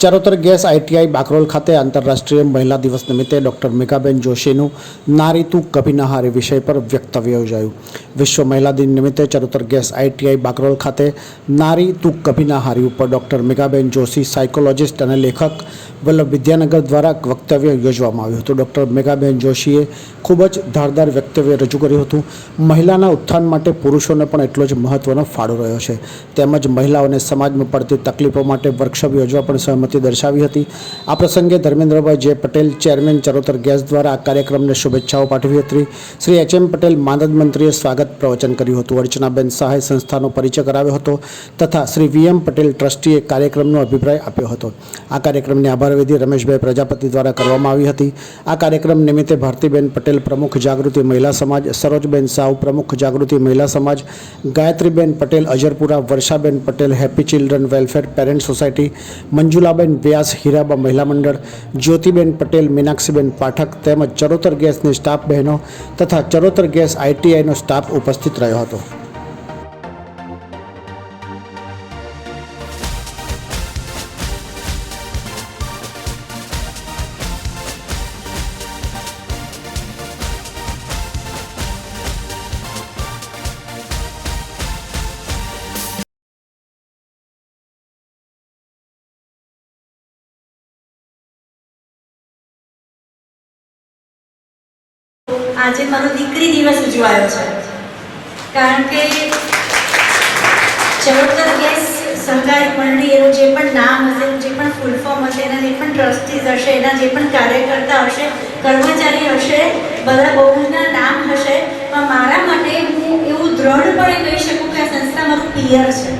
Charotar gas ITI Bakrol ખાતે આંતરરાષ્ટ્રીય મહિલા દિવસ નિમિત્તે ડૉક્ટર મેઘાબેન જોશીનું નારી તું કભી ના વિષય પર વક્તવ્ય યોજાયું. વિશ્વ મહિલા દિન નિમિત્તે ચરોતર ગેસ આઈટીઆઈ બાકરોલ ખાતે નારી તું કભી ના ઉપર ડૉક્ટર મેઘાબેન જોશી, સાયકોલોજિસ્ટ અને લેખક વલ્લભ વિદ્યાનગર દ્વારા વક્તવ્ય યોજવામાં આવ્યું હતું. ડૉક્ટર મેઘાબેન જોશીએ ખૂબ જ ધારદાર વક્તવ્ય રજૂ કર્યું હતું. મહિલાના ઉત્થાન માટે પુરુષોને પણ એટલો જ મહત્ત્વનો ફાળો રહ્યો છે. તેમજ મહિલાઓને સમાજમાં પડતી તકલીફો માટે વર્કશોપ યોજવા પણ સહમતિ દર્શાવી હતી. આ પ્રસંગે ધર્મેન્દ્રભાઈ જે પટેલ ચેરમેન ચરોતર ગેસ દ્વારા આ કાર્યક્રમને શુભેચ્છાઓ પાઠવી હતી. શ્રી એચ એમ પટેલ માનદ મંત્રીએ સ્વાગત પ્રવચન કર્યું હતું. અર્ચનાબેન સહાય સંસ્થાનો પરિચય કરાવ્યો હતો તથા શ્રી વી એમ પટેલ ટ્રસ્ટીએ કાર્યક્રમનો અભિપ્રાય આપ્યો હતો. આ કાર્યક્રમની આભાર વિધિ રમેશભાઈ પ્રજાપતિ દ્વારા કરવામાં આવી હતી. આ કાર્યક્રમ નિમિત્તે ભારતીબેન પટેલ પ્રમુખ જાગૃતિ મહિલા સમાજ, સરોજબેન સાવ પ્રમુખ જાગૃતિ મહિલા સમાજ, Gayatriben Patel Ajarpura, Varshaben Patel happy children welfare parent society Manjulaben Vyas Hiraba મહિલા મંડળ, જ્યોતિબેન પટેલ, મીનાક્ષીબેન પાઠક તેમજ ચરોતર ગેસની સ્ટાફ બહેનો તથા ચરોતર ગેસ આઈટીઆઈનો સ્ટાફ ઉપસ્થિત રહ્યો હતો. આજે મારો દીકરી દિવસ ઉજવાયો છે. કારણ કે ચરોતર ગેસ સહકારી મંડળી એનું જે પણ નામ હશે, જે પણ ફૂલ ફોર્મ હશે, એના જે પણ ટ્રસ્ટીઝ હશે, એના જે પણ કાર્યકર્તા હશે, કર્મચારી હશે, બધા બહુના નામ હશે, પણ મારા માટે હું એવું દ્રઢપણે કહી શકું કે આ સંસ્થા મારું પિયર છે.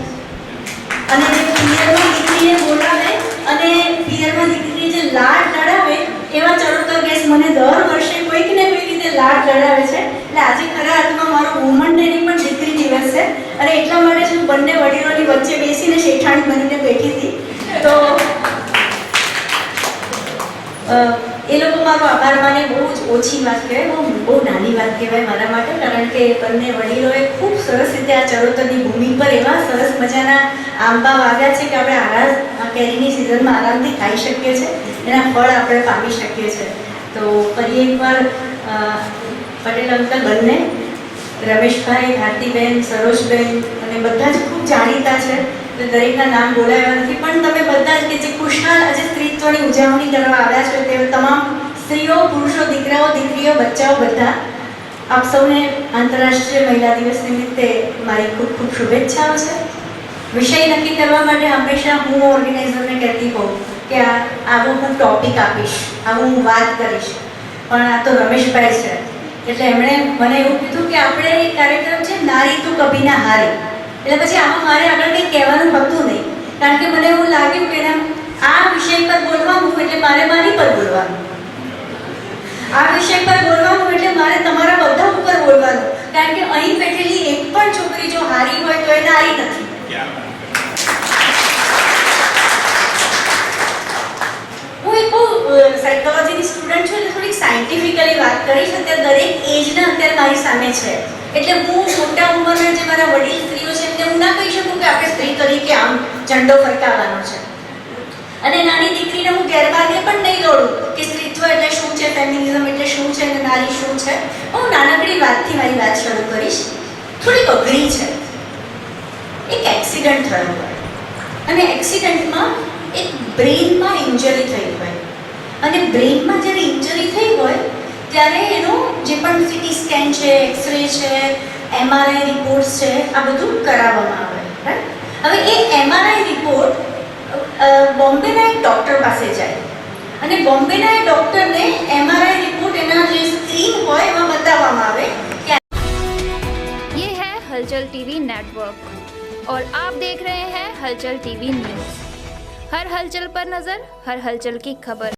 અને જે પિયરમાં દીકરીને બોલાવે અને પિયરમાં દીકરીને જે લાડ લડાવે એવા ચરોતર ગેસ મને દર વર્ષે કોઈક ને કોઈક રીતે લાડ લડાવે છે. એટલે આજે ખરા અર્થમાં મારો વુમન ડેની પણ દીકરી દિવસ છે. અને એટલા માટે જ હું બંને વડીલોની વચ્ચે બેસીને શેઠાણી બનીને બેઠી હતી. તો એ લોકો મારો આભાર માને, બહુ જ ઓછી વાત કહેવાય, બહુ બહુ નાની વાત કહેવાય મારા માટે, કારણ કે બંને વડીલોએ ખૂબ સરસ રીતે આ ચરોતરની ભૂમિ પર એવા સરસ મજાના આંબા વાવ્યા છે કે આપણે આરામ કેરીની સિઝનમાં આરામથી ખાઈ શકીએ છીએ. એના ફળ આપણે પામી શકીએ છીએ. તો ફરી એકવાર પટેલ અંકલ બંને, રમેશભાઈ ભારતીબેન સરોજબેન અને બધા જ ખૂબ જાણીતા છે. દરેકના નામ બોલાવ્યા નથી, પણ તમે બધા જ કે જે ખુશહાલ આજે સ્ત્રીત્વની ઉજવણી કરવા આવ્યા છો તે તમામ સ્ત્રીઓ, પુરુષો, દીકરાઓ, દીકરીઓ, બચ્ચાઓ બધા આપ સૌને આંતરરાષ્ટ્રીય મહિલા દિવસ નિમિત્તે મારી ખૂબ ખૂબ શુભેચ્છાઓ છે. વિષય નક્કી કરવા માટે હંમેશા હું ઓર્ગેનાઇઝરને કહેતી હોઉં કે આવો હું ટોપિક આપીશ આવું હું વાત કરીશ. પણ આ તો રમેશભાઈ છે. એટલે એમણે મને એવું કીધું કે આપણે એ કાર્યક્રમ છે નારી તું કભી ના હારી. એટલે પછી આમાં મારે આગળ કંઈ કહેવાનું હતું નહીં. કારણ કે મને એવું લાગ્યું કે આ વિષય પર બોલવાનું એટલે મારે મારી પર બોલવાનું. આ વિષય પર બોલવાનું એટલે મારે તમારા બધા ઉપર બોલવાનું કારણ કે અહીં બેઠેલી એક પણ છોકરી જો હારી હોય તો એ નારી નથી હું એક બહુ સાયકોલોજીની સ્ટુડન્ટ છું એટલે થોડીક સાયન્ટિફિકલી વાત કરીશ અત્યારે દરેક એજના અત્યારે મારી સામે છે. એટલે હું મોટા ઉંમરના જે મારા વડીલ સ્ત્રીઓ છે, એમને હું ના કહી શકું કે આપણે સ્ત્રી તરીકે આમ ઝંડો ફરકાવવાનો છે. અને નાની દીકરીને હું ગેરમાર્ગે પણ નહીં દોડું કે સ્ત્રીત્વ એટલે શું છે ફેમિનિઝમ એટલે શું છે અને નારી શું છે? હું નાનકડી વાતથી મારી વાત શરૂ કરીશ. થોડીક અઘરી છે. એક એક્સિડન્ટ થયો હોય. અને એક્સિડન્ટમાં એક બ્રેઇનમાં ઇન્જરી થઈ હોય. અને બ્રેઇનમાં જ્યારે ઇન્જરી થઈ હોય ત્યારે એનો જે પણ સીટી સ્કેન છે એક્સરે છે એમઆરઆઈ રિપોર્ટ્સ છે આ બધું કરાવવામાં આવે રાઈટ હવે એ એમઆરઆઈ રિપોર્ટ બોમ્બેના એક ડૉક્ટર પાસે જાય અને બોમ્બેના એ ડૉક્ટરને એમઆરઆઈ રિપોર્ટ એના જે સ્ક્રીન હોય એમાં બતાવવામાં આવે કે ये है हलचल टीवी नेटवर्क और आप देख रहे हैं हलचल टीवी न्यूज हर हलचल पर नजर हर हलचल की खबर